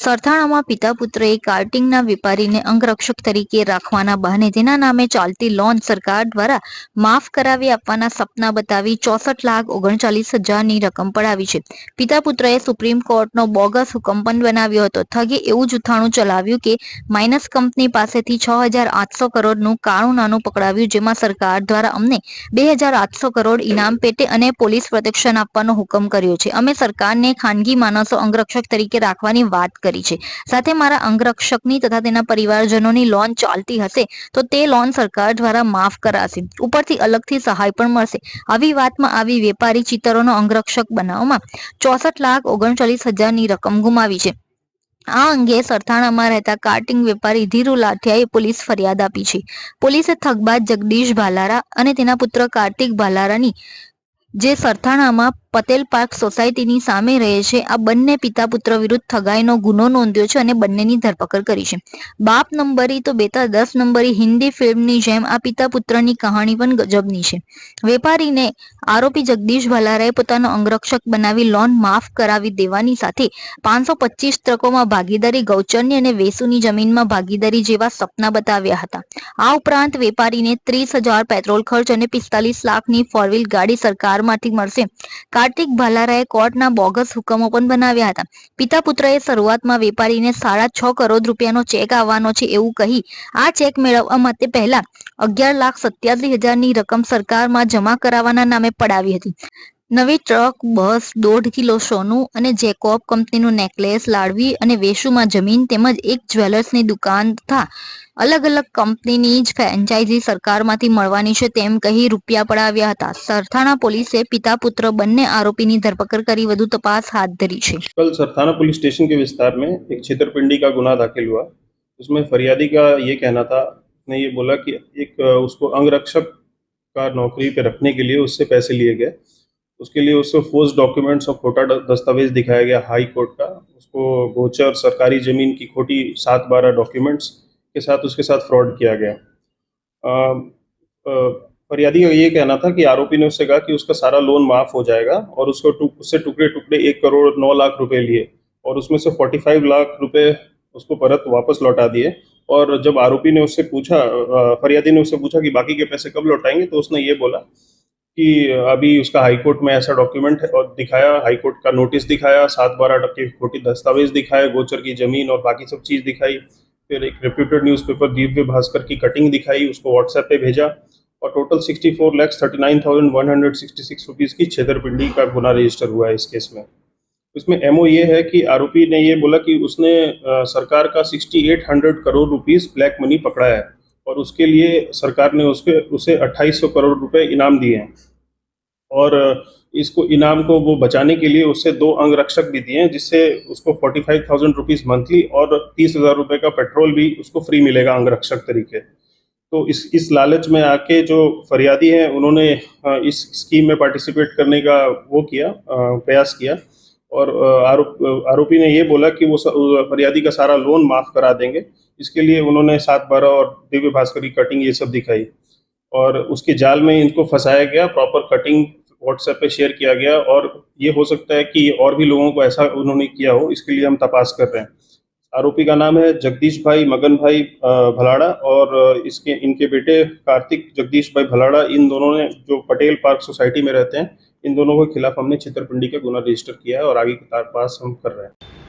સરથાણામાં પિતા પુત્રએ કાર્ટિંગના વેપારીને અંગરક્ષક તરીકે રાખવાના બહાને તેના નામે ચાલતી લોન સરકાર દ્વારા માફ કરાવી આપવાના સપના બતાવી ચોસઠ લાખ ઓગણચાલીસ હજારની રકમ પડાવી છે. પિતા પુત્રએ સુપ્રીમ કોર્ટનો બોગસ હુકમ પણ બનાવ્યો હતો. થગે એવું જૂથાણું ચલાવ્યું કે માઇનસ કંપની પાસેથી છ હજાર આઠસો કરોડનું કાળું નાનું પકડાવ્યું જેમાં સરકાર દ્વારા અમને બે હજાર આઠસો કરોડ ઇનામ પેટે અને પોલીસ પ્રોટેક્શન આપવાનો હુકમ કર્યો છે. અમે સરકારને ખાનગી માણસો અંગરક્ષક તરીકે રાખવાની વાત કરી છે. સાથે મારા અંગરક્ષકની તથા તેના પરિવારજનોની લોન ચાલતી હશે, તો તે લોન સરકાર દ્વારા માફ કરાશે. ઉપરથી અલગથી સહાય પણ મળશે. આવી વાતમાં આવી વેપારી ચિતરોનો અંગરક્ષક બનાવમાં ચોસઠ લાખ ઓગણચાલીસ હજારની રકમ ગુમાવી છે. આ અંગે સરથાણામાં રહેતા કાર્ટિંગ વેપારી ધીરુ લાઠિયાએ પોલીસ ફરિયાદ આપી છે. પોલીસે થગબાજ જગદીશ ભાલારા અને તેના પુત્ર કાર્તિક ભાલારાની, જે સરથાણામાં પટેલ પાર્ક સોસાયટીની સામે રહે છે. આ બંને પિતા પુત્ર વિરુદ્ધ ઠગાઈનો ગુનો નોંધ્યો છે અને બંનેની ધરપકડ કરી છે. બાપ નંબરી તો બેતા દસ નંબરી હિન્દી ફિલ્મની જેમ આ પિતા પુત્રની કહાણી પણ ગજબની છે. વેપારીને આરોપી જગદીશ ભલારાએ પોતાનો અંગરક્ષક બનાવી લોન માફ કરાવી દેવાની સાથે પાંચસો પચીસ ટ્રકોમાં ભાગીદારી ગૌચરની અને વેસુની જમીનમાં ભાગીદારી જેવા સપના બતાવ્યા હતા. આ ઉપરાંત વેપારીને ત્રીસ હજાર પેટ્રોલ ખર્ચ અને પિસ્તાલીસ લાખની ફોર વ્હીલ ગાડી સરકારમાંથી મળશે. કાર્તિક ભાલારાએ કોર્ટના બોગસ હુકમો પણ બનાવ્યા હતા. પિતા પુત્રએ શરૂઆતમાં વેપારીને સાડા છ કરોડ રૂપિયાનો ચેક આવવાનો છે એવું કહી, આ ચેક મેળવવા માટે પહેલા અગિયાર લાખ સત્યાસી હજારની રકમ સરકારમાં જમા કરાવવાના નામે પડાવી હતી. નવી ટ્રક બસ દોઢ કિલો સોનું અને જેકોબ કંપનીનું નેકલેસ લાડવી અને વેશુમાં જમીન તેમજ એક જ્વેલર્સની દુકાન તથા અલગ અલગ કંપનીની જ ફ્રેન્ચાઇઝી સરકારમાંથી મળવાની છે તેમ કહી રૂપિયા પડાવ્યા હતા સરથાણા પોલીસે પિતા પુત્ર બંને આરોપીની ધરપકડ કરી વધુ તપાસ હાથ ધરી છે कल सरथाना पुलिस स्टेशन के विस्तार में एक छेतरपिंडी का गुना दाखिल हुआ उसमें फरियादी का ये कहना था उसने ये बोला कि एक अ, उसको अंगरक्षक का नौकरी पे रखने के लिए उससे पैसे लिए गए उसके लिए उसको फोर्स डॉक्यूमेंट्स और खोटा दस्तावेज़ दिखाया गया हाई कोर्ट का। उसको गोचर सरकारी ज़मीन की खोटी सात बारह डॉक्यूमेंट्स के साथ उसके साथ फ्रॉड किया गया। फरियादी का ये कहना था कि आरोपी ने उससे कहा कि उसका सारा लोन माफ़ हो जाएगा और उसको टुक, उससे टुकड़े टुकड़े एक करोड़ नौ लाख रुपए लिए और उसमें से फोर्टी फाइव लाख रुपए उसको परत वापस लौटा दिए। और जब आरोपी ने उससे पूछा फरियादी ने उससे पूछा कि बाकी के पैसे कब लौटाएँगे तो उसने ये बोला कि अभी उसका हाईकोर्ट में ऐसा डॉक्यूमेंट दिखाया हाईकोर्ट का नोटिस दिखाया, सात बारह टक्के खोटी दस्तावेज़ दिखाए, गोचर की ज़मीन और बाकी सब चीज़ दिखाई, फिर एक रेप्यूटेड न्यूज़पेपर दिव्य भास्कर की कटिंग दिखाई, उसको व्हाट्सएप पे भेजा और total sixty four lakhs thirty nine thousand one hundred sixty six rupees की छेतरपिंडी का गुना रजिस्टर हुआ है इस केस में। इसमें एमओ ये है कि आरोपी ने ये बोला कि उसने सरकार का sixty eight hundred crore rupees black money पकड़ा है। और उसके लिए सरकार ने उसके, उसे अट्ठाईस सौ करोड़ रुपए इनाम दिए हैं। और इसको, इनाम को वो बचाने के लिए उससे दो अंगरक्षक भी दिए हैं, जिससे उसको forty five thousand rupees monthly और तीस हज़ार रुपये का पेट्रोल भी उसको फ्री मिलेगा अंगरक्षक तरीके। तो इस इस लालच में आके जो फरियादी हैं, उन्होंने इस स्कीम में पार्टिसिपेट करने का वो किया प्रयास किया। और आरोप, आरोपी ने ये बोला कि वो फरियादी का सारा लोन माफ़ करा देंगे। इसके लिए उन्होंने सात बारह और दिव्य भास्कर की कटिंग ये सब दिखाई। और उसके जाल में इनको फंसाया गया प्रॉपर कटिंग व्हाट्सएप पे शेयर किया गया और ये हो सकता है कि और भी लोगों को ऐसा उन्होंने किया हो, इसके लिए हम तपास कर रहे हैं। आरोपी का नाम है जगदीश भाई मगन भाई भलाड़ा और इसके, इनके बेटे कार्तिक जगदीश भाई भलाड़ा, इन दोनों ने जो पटेल पार्क सोसाइटी में रहते हैं, इन दोनों के खिलाफ हमने छेतरपिंडी का गुना रजिस्टर किया है और आगे की तार पास हम कर रहे हैं।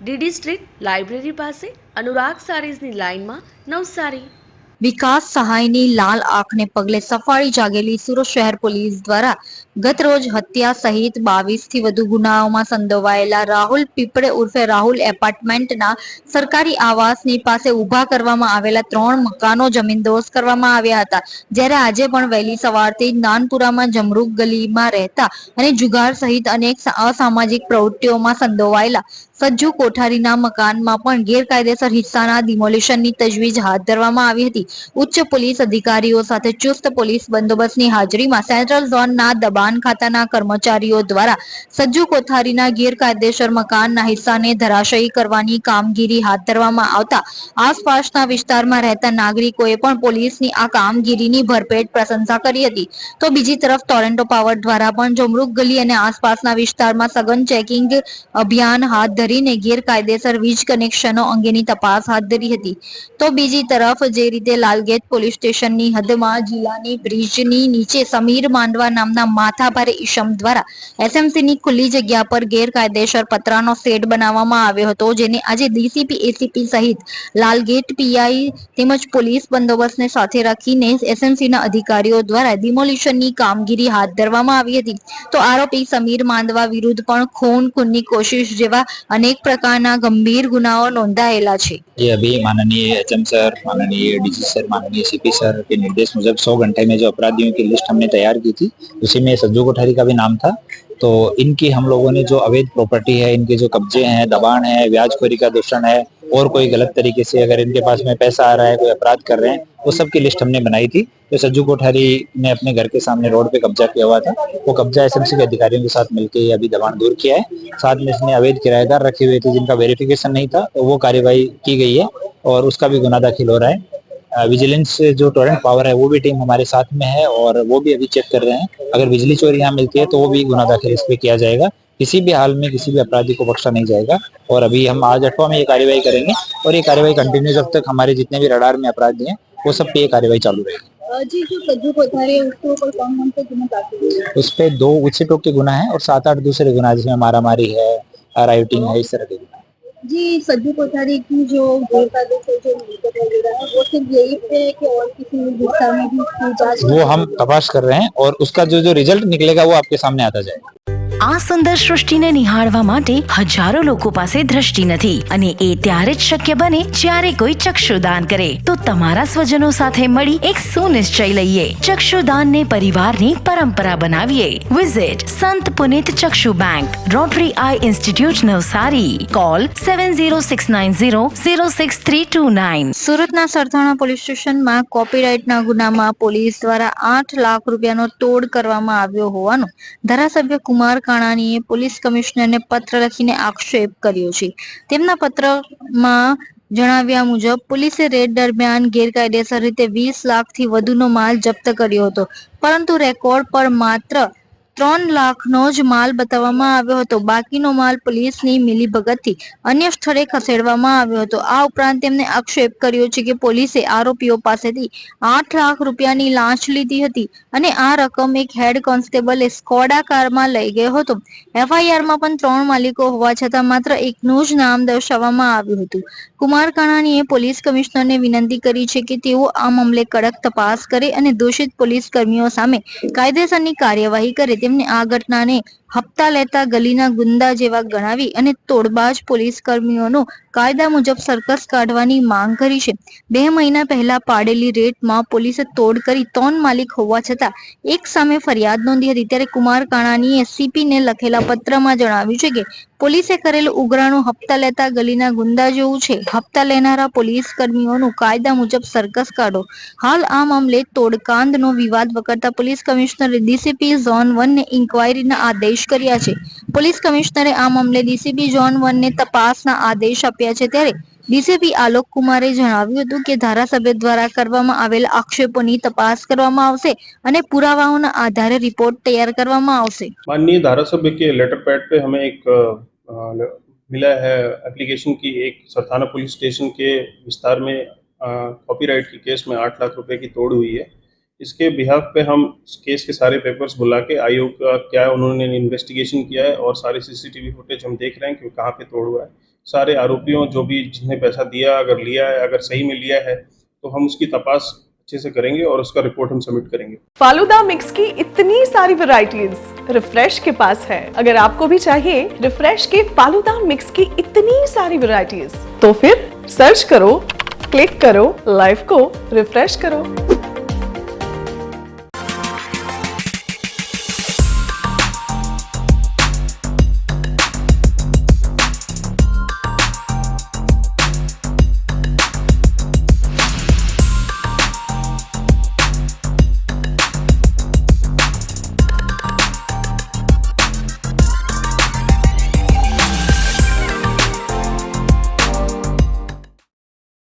DD street library પાસે અનુરાગ સારીઝની લાઇનમાં નવસારી. વિકાસ સહાયની લાલ આંખને પગલે સફાળી જાગેલી સુરત શહેર પોલીસ દ્વારા ગત રોજ હત્યા સહિત બાવીસથી વધુ ગુનાઓમાં સંડોવાયેલા રાહુલ પીપળે ઉર્ફે રાહુલ એપાર્ટમેન્ટના સરકારી આવાસની પાસે ઊભા કરવામાં આવેલા ત્રણ મકાનો જમીનદોસ્ત કરવામાં આવ્યા હતા. જ્યારે આજે પણ વહેલી સવારથી નાનપુરામાં જમરૂક ગલીમાં રહેતા અને જુગાર સહિત અનેક અસામાજિક પ્રવૃત્તિઓમાં સંડોવાયેલા સજ્જુ કોઠારીના મકાનમાં પણ ગેરકાયદેસર હિસ્સાના ડિમોલિશનની તજવીજ હાથ ધરવામાં આવી હતી. ઉચ્ચ પોલીસ અધિકારીઓ સાથે ચુસ્ત પોલીસ બંદોબસ્તની હાજરીમાં સેન્ટ્રલ ઝોનના દબાણ ખાતાના કર્મચારીઓ દ્વારા સજ્જુ કોઠારીના ગેરકાયદેસર મકાનના હિસ્સાને ધરાશયી કરવાની કામગીરી હાથ ધરવામાં આવતા આસપાસના વિસ્તારમાં રહેતા નાગરિકોએ પણ પોલીસની આ કામગીરીની ભરપેટ પ્રશંસા કરી હતી. તો બીજી તરફ ટોરેન્ટો પાવર દ્વારા પણ જમરૂક ગલી અને આસપાસના વિસ્તારમાં સઘન ચેકિંગ અભિયાન હાથ ધરીને ગેરકાયદેસર વીજ કનેક્શનો અંગેની તપાસ હાથ ધરી હતી. તો બીજી તરફ જે રીતે લાલગેટ પોલીસ સ્ટેશનની હદમાં જિલ્લાની બ્રિજની નીચે સમીર માંડવા નામના માથાભારે ઈશમ દ્વારા એસએમસીની ખુલ્લી જગ્યા પર ગેરકાયદેસર પતરાનો સેટ બનાવવામાં આવ્યો હતો, જેને આજે ડીસીપી, એસીપી સહિત લાલગેટ પીઆઈ તેમજ પોલીસ બંદોબસ્તને સાથે રાખીને એસએમસીના અધિકારીઓ દ્વારા ડિમોલિશનની કામગીરી હાથ ધરવામાં આવી હતી. તો આરોપી સમીર માંડવા વિરુદ્ધ પણ ખૂન ખૂનની કોશિશ જેવા અનેક પ્રકારના ગંભીર ગુનાઓ નોંધાયેલા છે ये अभी माननीय एचएम सर माननीय डीजी सर माननीय सीपी सर के निर्देश मुजब 100 घंटे में जो अपराधियों की लिस्ट हमने तैयार की थी उसी में सज्जू कोठारी का भी नाम था तो इनकी हम लोगों ने जो अवैध प्रॉपर्टी है, इनके जो कब्जे हैं, दबाण है, ब्याजखोरी का दूषण है, और कोई गलत तरीके से अगर इनके पास में पैसा आ रहा है, कोई अपराध कर रहे हैं, वो सब की लिस्ट हमने बनाई थी। तो सज्जू कोठारी ने अपने घर के सामने रोड पे कब्जा किया हुआ था, वो कब्जा एसएमसी के अधिकारियों के साथ मिलकर अभी दबाण दूर किया है। साथ में इसने अवैध किराएदार रखे हुए थे, जिनका वेरिफिकेशन नहीं था तो वो कार्यवाही की गई है, और उसका भी गुना दाखिल हो रहा है। विजिलेंस जो टोरेंट पावर है वो भी टीम हमारे साथ में है और वो भी अभी चेक कर रहे हैं। अगर बिजली चोरी यहाँ मिलती है तो वो भी गुना दाखिल इस पे किया जाएगा। किसी भी हाल में किसी भी अपराधी को बख्शा नहीं जाएगा और अभी हम आज अठवा में ये कार्यवाही करेंगे और ये कार्यवाही कंटिन्यू जब तक हमारे जितने भी रडार में अपराधी हैं वो सब पे ये कार्यवाही चालू रहेगी। जी जो सज्जू कोठारी है उसके ऊपर कौन कौन से गुना दाखिल उस पे दो उच्च टोक के गुना है और सात आठ दूसरे गुना जिसमें मारा मारी है राइटिंग है इस तरह के गुना। जी, सज्जू कोठारी की जो है, वो सिर्फ़ यही है कि और किसी वो हम तपाश कर रहे हैं और उसका जो जो रिज़ल्ट निकलेगा वो आपके सामने आता जाएगा। આ સુંદર સૃષ્ટિને નિહાળવા માટે હજારો લોકો પાસે દ્રષ્ટિ નથી અને એ ત્યારે જ શક્ય બને જ્યારે કોઈ ચક્ષુદાન કરે. તો તમારા સ્વજનો સાથે મળી એક સુનિશ્ચય લઈએ. ચક્ષુદાનને પરિવારની પરંપરા બનાવીએ. Visit Sant Punit Chakshu bank rotary eye institute Navsari. Call seven zero six nine zero zero six three two nine સુરતના સરથાણા પોલીસ સ્ટેશનમાં કોપીરાઇટના ગુનામાં પોલીસ દ્વારા આઠ લાખ રૂપિયાનો તોડ કરવામાં આવ્યો હોવાનું ધારાસભ્ય કુમાર કાણાણીએ પોલીસ કમિશનરને પત્ર લખીને આક્ષેપ કર્યો છે. તેમના પત્રમાં જણાવ્યા મુજબ, પોલીસે રેડ દરમિયાન ગેરકાયદેસર રીતે વીસ લાખથી વધુનો માલ જપ્ત કર્યો હતો. પરંતુ રેકોર્ડ પર માત્ર ત્રણ લાખનો જ માલ બતાવવામાં આવ્યો હતો. બાકીનો માલ પોલીસની મિલીભગતથી અન્ય સ્થળે ખસેડવામાં આવ્યો હતો. આ ઉપરાંત તેમને આક્ષેપ કર્યો છે કે પોલીસે આરોપીઓ પાસેથી આઠ લાખ રૂપિયાની લાંચ લીધી હતી અને આ રકમ એક હેડ કોન્સ્ટેબલે સ્કોડા કારમાં લઈ ગયો હતો. એફઆઈઆરમાં પણ ત્રણ માલિકો હોવા છતાં માત્ર એકનું જ નામ દર્શાવવામાં આવ્યું હતું. કુમાર કાણાણીએ પોલીસ કમિશનરને વિનંતી કરી છે કે તેઓ આ મામલે કડક તપાસ કરે અને દોષિત પોલીસ કર્મીઓ સામે કાયદેસરની કાર્યવાહી કરે. તેમને આ ઘટનાને હપ્તા લેતા ગલીના ગુંદા જેવા ગણાવી અને તોડબાજ પોલીસ કર્મીઓનો કાયદા મુજબ સર્કસ કાઢવાની માંગ કરી છે. બે મહિના પહેલા પાડેલી રેટમાં પોલીસે તોડ કરી ત્રણ માલિક હોવા છતાં એક સામે ફરિયાદ નોંધી હતી. ત્યારે કુમાર કાણાણીએ સીપીને લખેલા પત્રમાં જણાવ્યું છે કે પોલીસે કરેલું ઉઘરાણું હપ્તા લેતા ગલીના ગુંદા જેવું છે. હપ્તા લેનારા પોલીસ કર્મીઓનું કાયદા મુજબ સર્કસ કાઢો. હાલ આ મામલે તોડકાંડનો વિવાદ વકરતા police commissioner DCP zone one ને ઇન્કવાયરીના આદેશ કર્યા છે પોલીસ કમિશનરે આ મામલે ડીસીપી ઝોન વન ને તપાસના આદેશ આપ્યા છે ત્યારે ડીસીપી આલોક કુમારે જણાવ્યું હતું કે ધારાસભ્ય દ્વારા કરવામાં આવેલ આક્ષેપોની તપાસ કરવામાં આવશે અને પુરાવાઓના આધારે રિપોર્ટ तैयार કરવામાં આવશે माननीय धारासभ्य के लेटर पैड पे हमें एक अ, अ, मिला है एप्लीकेशन की एक सरथाना पुलिस स्टेशन के विस्तार में कॉपीराइट के केस में आठ लाख रुपए की तोड़ हुई है इसके बिहाफ पे हम केस के सारे पेपर्स बुला के आयोग का क्या है, उन्होंने इन्वेस्टिगेशन किया है और सारे सीसीटीवी फुटेज हम देख रहे हैं कि कहाँ पे तोड़ हुआ है। सारे आरोपियों, जो भी जिन्हें पैसा दिया, अगर लिया है, अगर सही में लिया है तो हम उसकी तपास अच्छे से करेंगे और उसका रिपोर्ट हम सबमिट करेंगे। फालूदा मिक्स की इतनी सारी वेराइटीज रिफ्रेश के पास है। अगर आपको भी चाहिए रिफ्रेश के फालूदा मिक्स की इतनी सारी वेराइटीज तो फिर सर्च करो क्लिक करो लाइफ को रिफ्रेश करो।